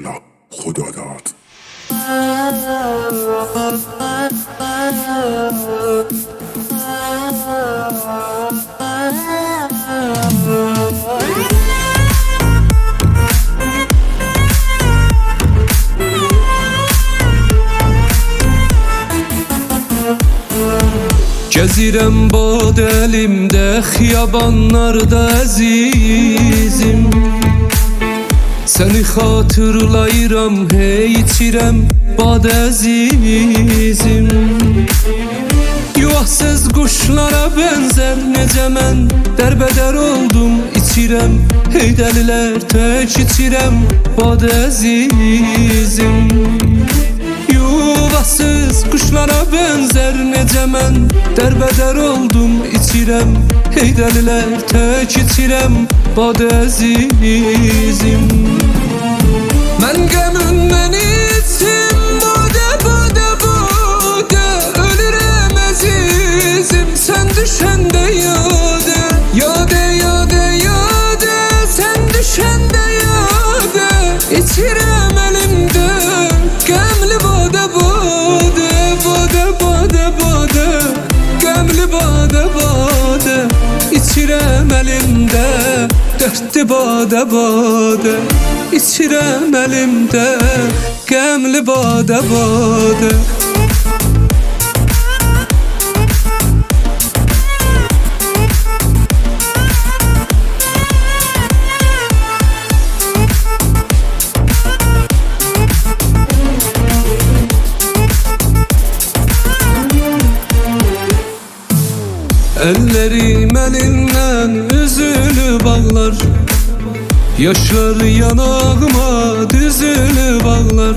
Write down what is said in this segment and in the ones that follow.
अल्लाह खुदा दाद Gezirem bad elimde Xiyabanlarda əzizim Səni xatırlayıram Hey içirəm bad əzizim Yuvasız quşlara bənzər Necə mən dərbədər oldum içirəm Hey dəlilər tək içirəm bad əzizim Yuvasız kuşlara benzer necə mən Dərbədər oldum içirəm Hey dəlilər tək içirəm Bad əzizim Mən əlimdə Dörtdü badə, badə İçirəm əlimdə Qəmli badə, badə Ellerim elinden üzülü bağlar Yaşlar yanağıma düzülü bağlar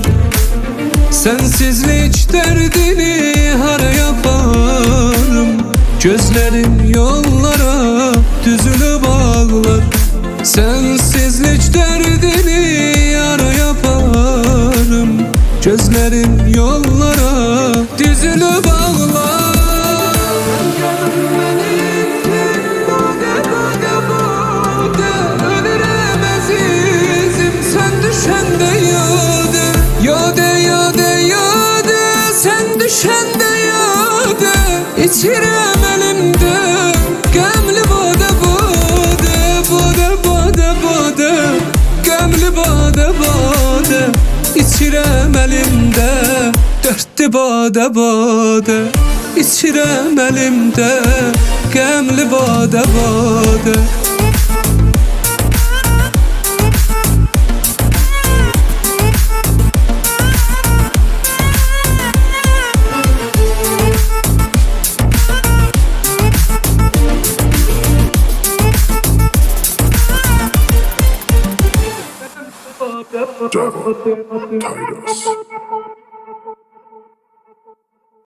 Sensizlik derdini hara yaparım. Gözlerim yollara düzülü bağlar Sensizlik derdini yara yaparım. Gözlerim yollara düzülü bağlar İçirem elimde. Gemli bade bade Bade bade bade gemli bade bade İçirem elimde. Dörtlü bade bade İçirem elimde. Gemli bade bade Devil Titus